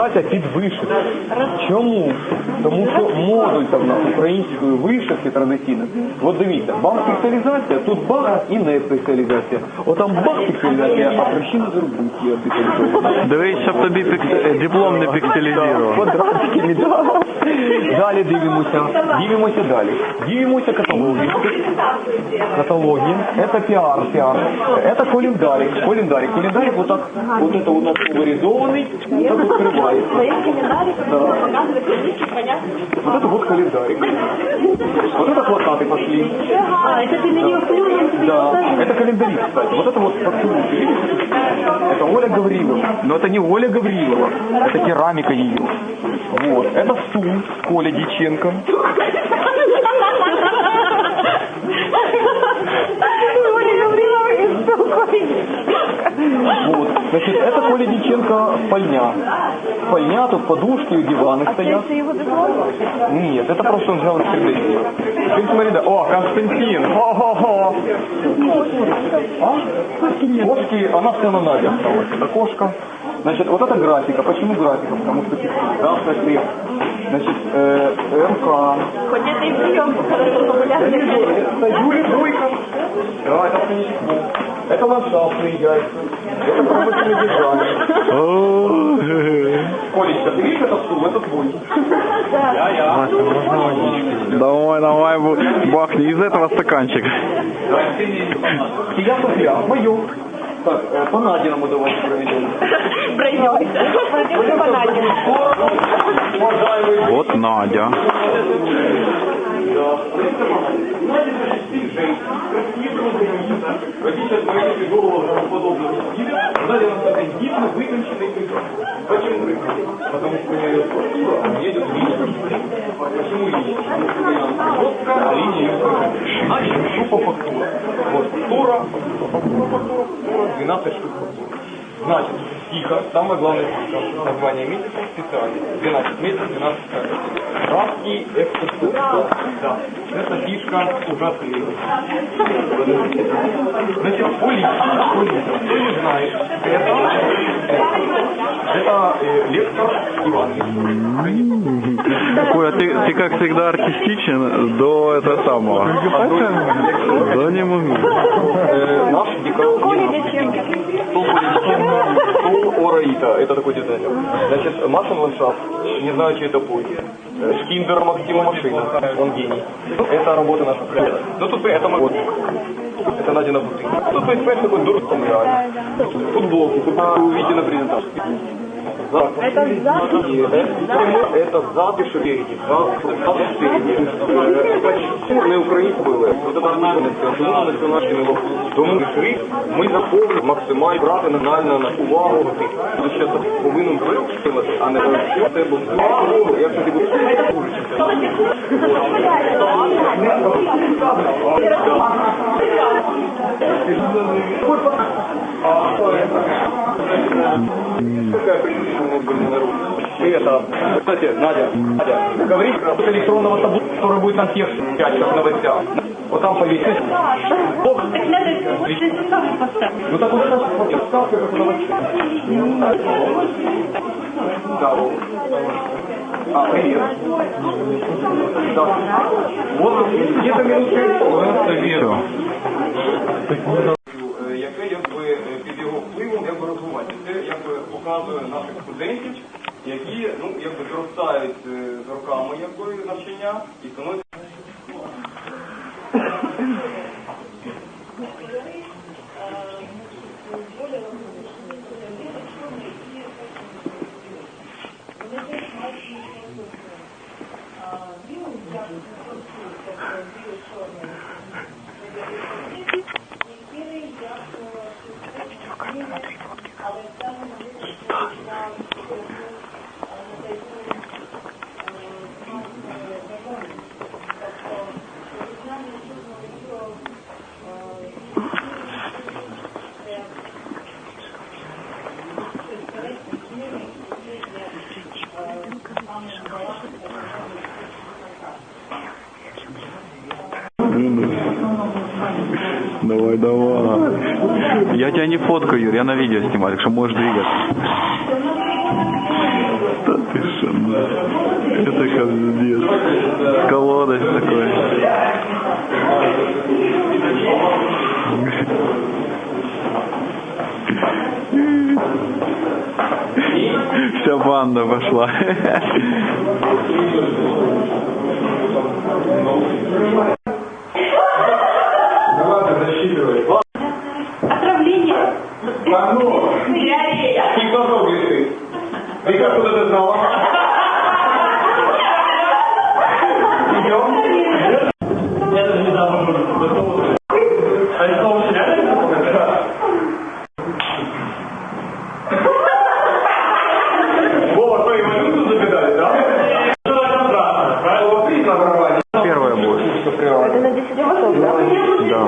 Катя підвишив. Чому? Тому що модуль там на української вишивки традиційно. От дивіться, бах спеціалізація, тут бах і не спеціалізація. Отам бах спеціалізація, а причина зробити спеціалізація. Дивись, щоб тобі пікс- е, диплом не пікселізував. Квадратики не дав. Далі дивимося. Дивимося далі. Дивимося каталоги. Каталоги. Это пиар, пиар. Это календарик. Календарик. Календарик вот так, вот это у нас вырисованный, так открывается. Да. Вот это вот календарик. Вот это плакаты пошли. А, это ты на нее плюнул? Да, это календарик, кстати. Вот это вот? Это Оля Гаврилова. Но это не Оля Гаврилова, это керамика ее. Вот. Это Сум Коля Диченко. Вот. Значит, это Коля Диченко пальня. Пальня, тут подушки, диваны стоят. Его диплом? Нет, это просто он взял из 3D. Теперь смотри, да. О, Константин! Хо-хо-хо! А? Кошки, она вся на Наде осталась. Это кошка. Значит, вот это графика. Почему графика? Потому что да, кстати, Значит, э, МК. Хоть это и приемка, хорошо популярная. Это Юрий Дуйко. Да, это Станичков. Это ландшафтные яйца. Это промышленный дизайн. О, Колечка, ты видишь, это стул, это твой. Я-я. Давай, давай, бу- бахни из этого стаканчика. Я Софья, мое. Так, э, по Надиному давайте проведем. Пройдемся. Пойдем по Наде. Уважаемые Вот Надя. Родитель тяжелого стиля, приказ. Почему приказ? Потому что у меня идет структура, а мне идет линия. Почему а линия ее приказ. Значит, штука фактура. Вот, фактура, фактура, фактура, фактура, 12 штук фактур. Значит, тихо, самое главное название месяца специально. 12 месяцев, 12 специальностей. Рабский экспорт. Да, это фишка ужасная. Значит, полиция, полиция, кто не знает, это, Ой, а ты, ты как всегда артистичен до этого самого. Да не могу. Наш. Стол Ораита, это такой дизайнер. Значит, Машин ландшафт, не знаю, чей это путь. Шкиндер Максима Машина, он гений. Это работа наших коллег. Ну тут это вот. Это Надя Бутын. Тут, то есть, понимаешь, такой дураком реально. Футболки, тут вы увидите на презентации. Зад. Это зад? И Это, это зад и спереди. Зад, зад и спереди. Э, Почему не українська були? Вот это національне, чому національне було? Тому шрифт ми заповнили максимально брати національно на увагу. Ти ще повинен вивчити, а не все це було. Якщо ти будеш Какая кстати, Надя, Надя, говори от электронного табло, который будет на текст пять как в новостях. Вот там повесить. Ох, Так надо лучше заставку поставить. ну так вот сейчас ставка как в. Да. А, привет. Да. Вот где-то минут яке якби е, під його впливом якби розвивається. Це якби показує наших студентів, які ну якби зростають е, з роками якби навчання і かりな。Давай, давай. Я тебя не фоткаю, Юр, я на видео снимаю, так что можешь двигаться. Да ты что, да. Это как с колодой такой. Вся банда пошла.